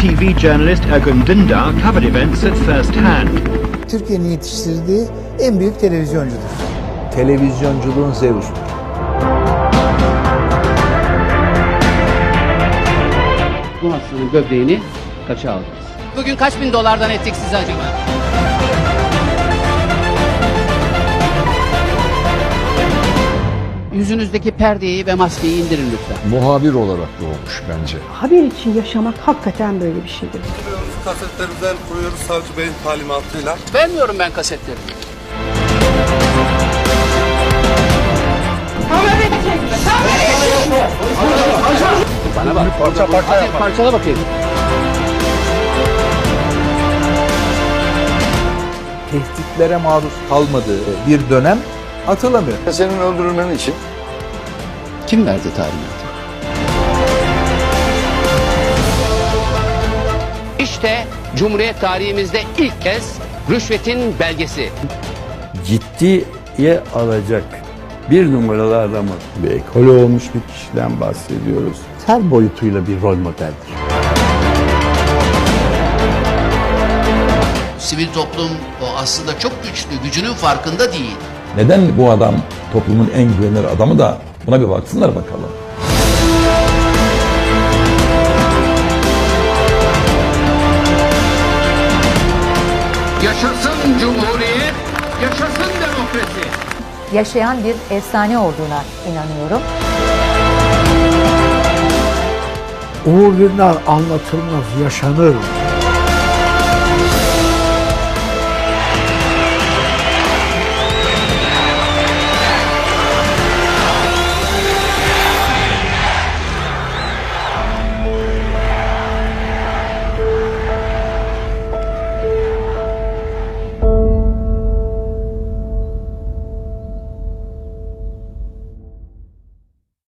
TV journalist Ergun Dindar covered events at first hand. Türkiye'nin yetiştirdiği en büyük televizyoncudur. Televizyonculuğun Zeus'u. Bu hastanın böbreğini kaça aldınız? Bugün kaç bin dolardan ettik size acaba? Yüzünüzdeki perdeyi ve maskeyi indirin lütfen. muhabir olarak doğmuş bence. Haber için yaşamak hakikaten böyle bir şeydir. Kasetlerimizden kuruyoruz Savcı Bey'in talimatıyla. Vermiyorum ben kasetleri. Bana bak. Parça parça Hadi parçala bakayım. Tehditlere maruz kalmadığı bir dönem atılamıyor. Senin öldürülmen için Kim verdi talimatı? İşte Cumhuriyet tarihimizde ilk kez rüşvetin belgesi. ciddiye alacak bir numaralı adamı bir ekol olmuş bir kişiden bahsediyoruz. Her boyutuyla bir rol modeldir. sivil toplum o aslında çok güçlü, gücünün farkında değil. Neden bu adam toplumun en güvenilir adamı da buna bir baksınlar bakalım. Yaşasın Cumhuriyet, yaşasın demokrasi. Yaşayan bir efsane olduğuna inanıyorum. Uğur Dündar anlatılmaz, yaşanır.